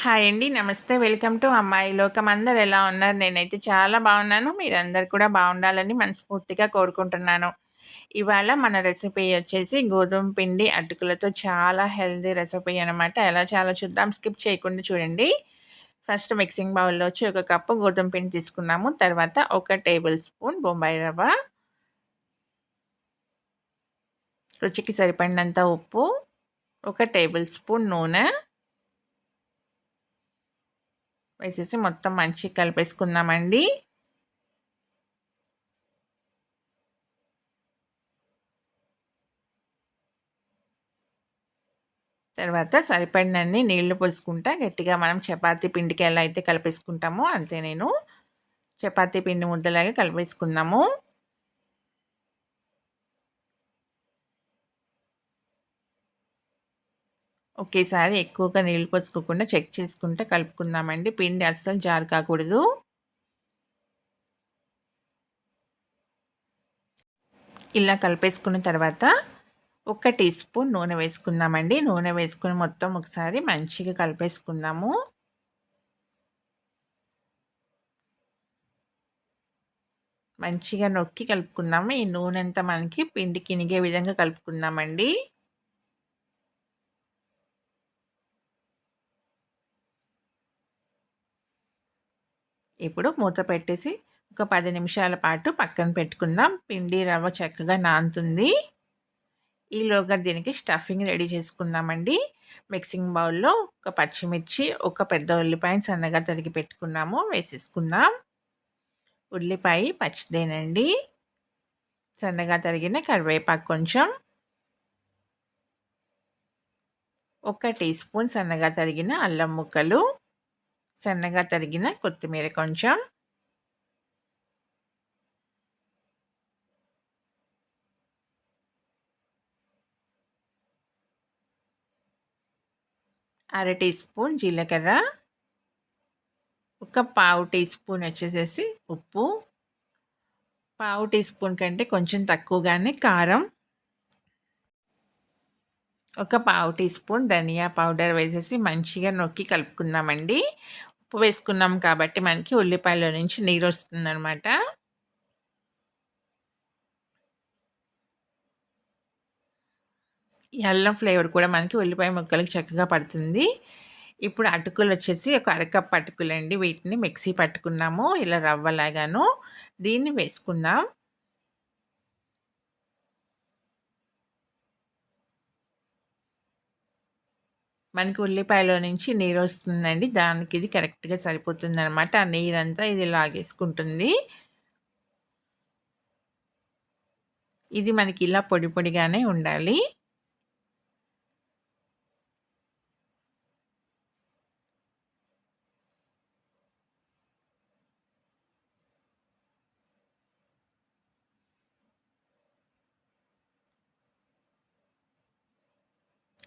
Hi అండి నమస్తే. Welcome to అమ్మాయి లోకం. అందరు ఎలా ఉన్నారు? నేనైతే చాలా బాగున్నాను. మీరందరు కూడా బాగుండాలని మనస్ఫూర్తిగా కోరుకుంటున్నాను. ఇవాళ మన రెసిపీ వచ్చేసి గోధుమ పిండి అటుకులతో చాలా హెల్దీ రెసిపీ అనమాట ఎలా చాలా చూద్దాం. స్కిప్ చేయకుండా చూడండి. ఫస్ట్ మిక్సింగ్ బౌల్లో వచ్చి ఒక కప్పు గోధుమ పిండి తీసుకున్నాము. తర్వాత ఒక టేబుల్ స్పూన్ బొంబాయి రవ్వ. రుచికి సరిపడినంత ఉప్పు. ఒక టేబుల్ స్పూన్ నూనె. వేసేసి మొత్తం మంచిగా కలిపేసుకుందామండి. తర్వాత సరిపడినన్ని నీళ్ళు పోసుకుంటా గట్టిగా మనం చపాతీ పిండికి ఎలా అయితే కలిపేసుకుంటామో అంతే నేను. చపాతీ పిండి ముద్దలాగే కలిపేసుకుందాము. ఒకేసారి ఎక్కువగా నీళ్ళు పోసుకోకుండా చెక్ చేసుకుంటే కలుపుకుందామండి. పిండి అస్సలు జారు కాకూడదు. ఇలా కలిపేసుకున్న తర్వాత ఒక టీ స్పూన్ నూనె వేసుకుందామండి. నూనె వేసుకుని మొత్తం ఒకసారి మంచిగా కలిపేసుకుందాము. మంచిగా నొక్కి కలుపుకుందాము. ఈ నూనె అంతా మనకి పిండి కినిగే విధంగా కలుపుకుందామండి. ఇప్పుడు మూత పెట్టేసి ఒక పది నిమిషాల పాటు పక్కన పెట్టుకుందాం. పిండి రవ్వ చక్కగా నానుతుంది. ఈలోగా దీనికి స్టఫింగ్ రెడీ చేసుకుందామండి. మిక్సింగ్ బౌల్లో ఒక పచ్చిమిర్చి ఒక పెద్ద ఉల్లిపాయని సన్నగా తరిగి పెట్టుకున్నాము. వేసేసుకుందాం. ఉల్లిపాయ పచ్చిదేనండి. సన్నగా తరిగిన కరివేపాకు కొంచెం. ఒక టీ స్పూన్ సన్నగా తరిగిన అల్లం ముక్కలు. సన్నగా తరిగిన కొత్తిమీర కొంచెం. అర టీ స్పూన్ జీలకర్ర. ఒక పావు టీ స్పూన్ వచ్చేసేసి ఉప్పు. పావు టీ స్పూన్ కంటే కొంచెం తక్కువగానే కారం. ఒక పావు టీ స్పూన్ ధనియా పౌడర్ వేసేసి మంచిగా నొక్కి కలుపుకుందామండి. ఉప్పు వేసుకున్నాం కాబట్టి మనకి ఉల్లిపాయలో నుంచి నీరు వస్తుందన్నమాట. అల్లం ఫ్లేవర్ కూడా మనకి ఉల్లిపాయ ముక్కలకి చక్కగా పడుతుంది. ఇప్పుడు అటుకులు వచ్చేసి ఒక అరకప్ అటుకులు అండి వీటిని మిక్సీ పట్టుకున్నాము. ఇలా రవ్వలాగాను దీన్ని వేసుకుందాం. మనకి ఉల్లిపాయలో నుంచి నీరు వస్తుందండి. దానికి ఇది కరెక్ట్గా సరిపోతుంది అనమాట ఆ నీరంతా ఇది లాగేసుకుంటుంది. ఇది మనకి ఇలా పొడి పొడిగానే ఉండాలి.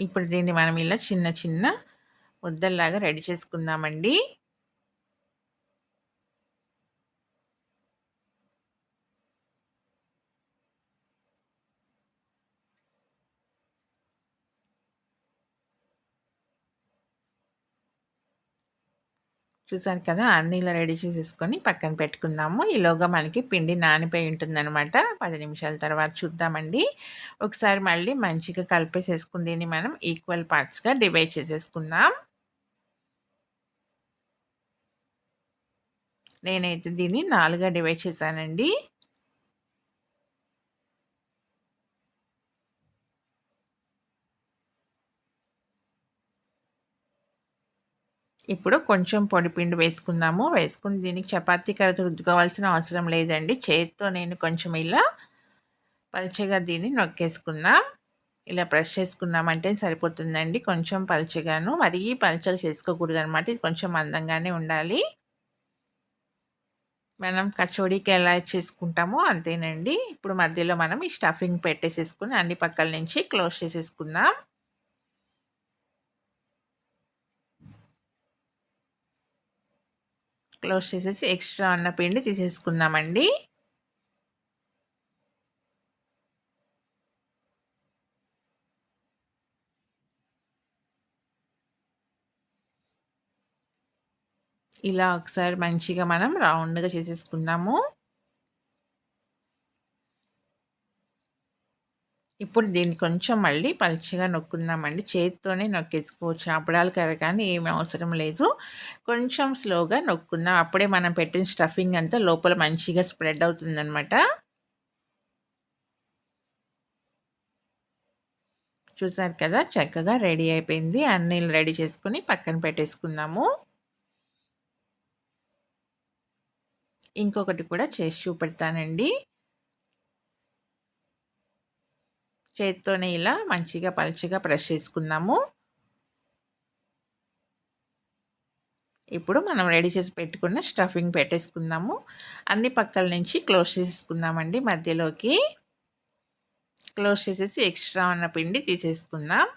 ఇప్పుడు దీన్ని మనం ఇలా చిన్న చిన్న ముద్దల్లాగా రెడీ చేసుకుందామండి. చూసాను కదా అన్ని ఇలా రెడీ చేసేసుకొని పక్కన పెట్టుకుందాము. ఈలోగా మనకి పిండి నానిపోయి ఉంటుందన్నమాట. పది నిమిషాల తర్వాత చూద్దామండి. ఒకసారి మళ్ళీ మంచిగా కలిపేసేసుకుని దీన్ని మనం ఈక్వల్ పార్ట్స్గా డివైడ్ చేసేసుకుందాం. నేనైతే దీన్ని నాలుగా డివైడ్ చేశానండి. ఇప్పుడు కొంచెం పొడిపిండి వేసుకుందాము. వేసుకుని దీనికి చపాతీ కర్రతో రుద్దుకోవాల్సిన అవసరం లేదండి. చేతితో నేను కొంచెం ఇలా పలిచగా దీన్ని నొక్కేసుకుందాం. ఇలా ప్రెస్ చేసుకున్నామంటే సరిపోతుందండి. కొంచెం పలిచగాను మరీ పల్చగా చేసుకోకూడదు అనమాట ఇది కొంచెం మందంగానే ఉండాలి. మనం కచోడీకి ఎలా చేసుకుంటామో అంతేనండి. ఇప్పుడు మధ్యలో మనం ఈ స్టఫింగ్ పెట్టేసేసుకుని అన్ని పక్కల నుంచి క్లోజ్ చేసేసుకుందాం. క్లోజ్ చేసేసి ఎక్స్ట్రా ఉన్న పిండి తీసేసుకుందామండి. ఇలా ఒకసారి మంచిగా మనం రౌండ్గా చేసేసుకుందాము. ఇప్పుడు దీన్ని కొంచెం మళ్ళీ పలుచగా నొక్కుందామండి. చేతితోనే నొక్కేసుకోవచ్చు. అప్పడాలు కానీ ఏమి అవసరం లేదు. కొంచెం స్లోగా నొక్కుందాం. అప్పుడే మనం పెట్టిన స్టఫింగ్ అంతా లోపల మంచిగా స్ప్రెడ్ అవుతుందనమాట చూసారు కదా చక్కగా రెడీ అయిపోయింది. అన్నీ రెడీ చేసుకుని పక్కన పెట్టేసుకుందాము. ఇంకొకటి కూడా చేసి చూపెడతానండి. చేతితోనే ఇలా మంచిగా పలుచగా ప్రెస్ చేసుకుందాము. ఇప్పుడు మనం రెడీ చేసి పెట్టుకున్న స్టఫింగ్ పెట్టేసుకుందాము. అన్ని పక్కల నుంచి క్లోజ్ చేసుకుందామండి మధ్యలోకి. క్లోజ్ చేసేసి ఎక్స్ట్రా ఉన్న పిండి తీసేసుకుందాం.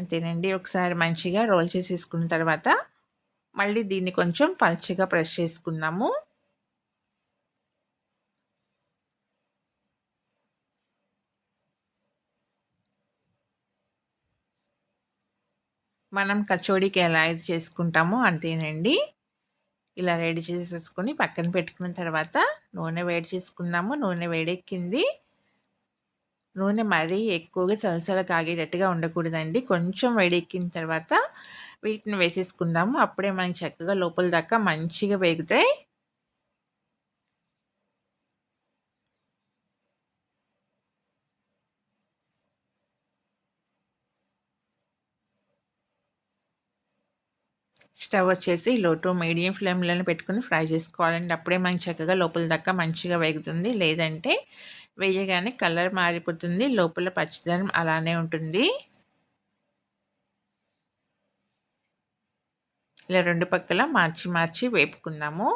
అంతేనండి. ఒకసారి మంచిగా రోల్ చేసేసుకున్న తర్వాత మళ్ళీ దీన్ని కొంచెం పల్చగా ప్రెస్ చేసుకున్నాము. మనం కచోడీకి ఎలా ఇది చేసుకుంటామో అంతేనండి. ఇలా రెడీ చేసేసుకొని పక్కన పెట్టుకున్న తర్వాత నూనె వేడి చేసుకున్నాము. నూనె వేడెక్కింది. నూనె మరీ ఎక్కువగా సలసల కాగేటట్టుగా ఉండకూడదండి. కొంచెం వేడెక్కిన తర్వాత వీటిని వేసేసుకుందాము. అప్పుడే మనకి చక్కగా లోపల దాకా మంచిగా వేగుతాయి. స్టవ్ వచ్చేసి లో టు మీడియం ఫ్లేమ్లోనే పెట్టుకుని ఫ్రై చేసుకోవాలండి. అప్పుడే మనకి చక్కగా లోపల దాకా మంచిగా వేగుతుంది. లేదంటే వేయగానే కలర్ మారిపోతుంది. లోపల పచ్చదనం అలానే ఉంటుంది. ఇలా రెండు పక్కల మార్చి మార్చి వేపుకుందాము.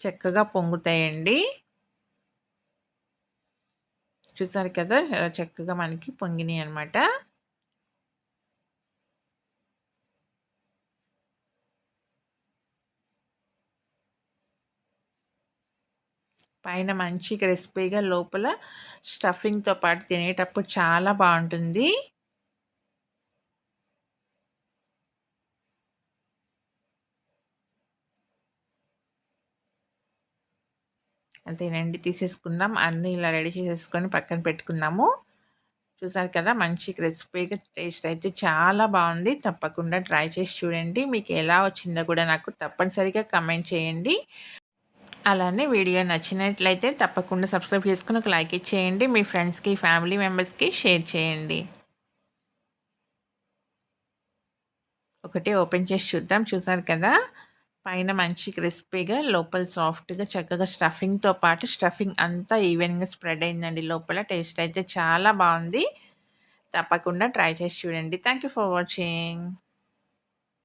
చక్కగా పొంగుతాయండి. చూసారు కదా? చక్కగా మనకి పొంగినాయి అనమాట పైన మంచి క్రిస్పీగా లోపల స్టఫింగ్తో పాటు తినేటప్పుడు చాలా బాగుంటుంది. అంతేనండి తీసేసుకుందాం. అన్నీ ఇలా రెడీ చేసేసుకొని పక్కన పెట్టుకుందాము. చూసారు కదా మంచి క్రిస్పీగా టేస్ట్ అయితే చాలా బాగుంది. తప్పకుండా ట్రై చేసి చూడండి. మీకు ఎలా వచ్చిందో కూడా నాకు తప్పనిసరిగా కమెంట్ చేయండి. అలానే వీడియో నచ్చినట్లయితే తప్పకుండా సబ్స్క్రైబ్ చేసుకుని ఒక లైక్ ఇచ్చేయండి మీ ఫ్రెండ్స్కి ఫ్యామిలీ మెంబర్స్కి షేర్ చేయండి. ఒకటి ఓపెన్ చేసి చూద్దాం. చూసారు కదా? పైన మంచి క్రిస్పీగా లోపల సాఫ్ట్గా చక్కగా స్టఫింగ్తో పాటు స్టఫింగ్ అంతా ఈవెన్గా స్ప్రెడ్ అయిందండి. లోపల టేస్ట్ అయితే చాలా బాగుంది. తప్పకుండా ట్రై చేసి చూడండి. Thank for watching.